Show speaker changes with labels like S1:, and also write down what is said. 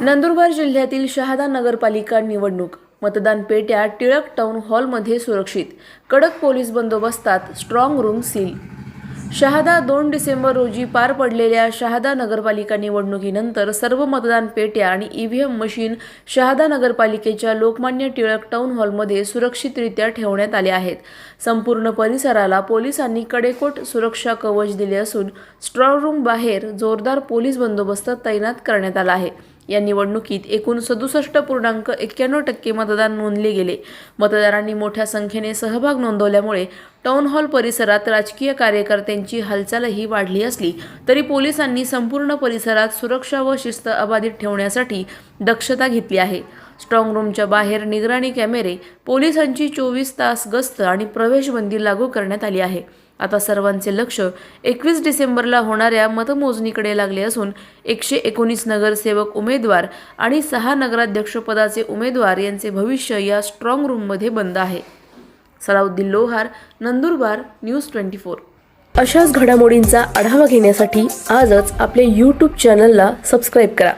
S1: नंदुरबार जिल्ह्यातील शहादा नगरपालिका निवडणूक मतदान पेट्या टिळक टाउन हॉलमध्ये सुरक्षित कडक पोलीस बंदोबस्तात स्ट्रॉंग रूम सील शहादा दोन डिसेंबर रोजी पार पडलेल्या शहादा नगरपालिका निवडणुकीनंतर सर्व मतदान पेट्या आणि ईव्हीएम मशीन शहादा नगरपालिकेच्या लोकमान्य टिळक टाउन हॉलमध्ये सुरक्षितरित्या ठेवण्यात आले आहेत. संपूर्ण परिसराला पोलिसांनी कडेकोट सुरक्षा कवच दिले असून स्ट्रॉंग रूम बाहेर जोरदार पोलीस बंदोबस्त तैनात करण्यात आला आहे. या निवडणुकीत एकूण सदुसष्ट पूर्णांक एक्क्याण्णव टक्के मतदान नोंदले गेले. मतदारांनी मोठ्या संख्येने सहभाग नोंदवल्यामुळे टाउन हॉल परिसरात राजकीय कार्यकर्त्यांची हालचालही वाढली असली तरी पोलिसांनी संपूर्ण परिसरात सुरक्षा व शिस्त अबाधित ठेवण्यासाठी दक्षता घेतली आहे. स्ट्रॉंग रूमच्या बाहेर निगराणी कॅमेरे पोलिसांची चोवीस तास गस्त आणि प्रवेशबंदी लागू करण्यात आली आहे. आता सर्वांचे लक्ष एकवीस डिसेंबरला होणाऱ्या मतमोजणीकडे लागले असून एकशे एकोणीस नगरसेवक उमेदवार आणि सहा नगराध्यक्षपदाचे उमेदवार यांचे भविष्य या स्ट्रॉंग रूममध्ये बंद आहे. Salauddin Lohar Nandurbar news twenty four. अशाच घडामोडींचा आढावा घेण्यासाठी आजच आपल्या यूट्यूब चॅनलला सबस्क्राईब करा.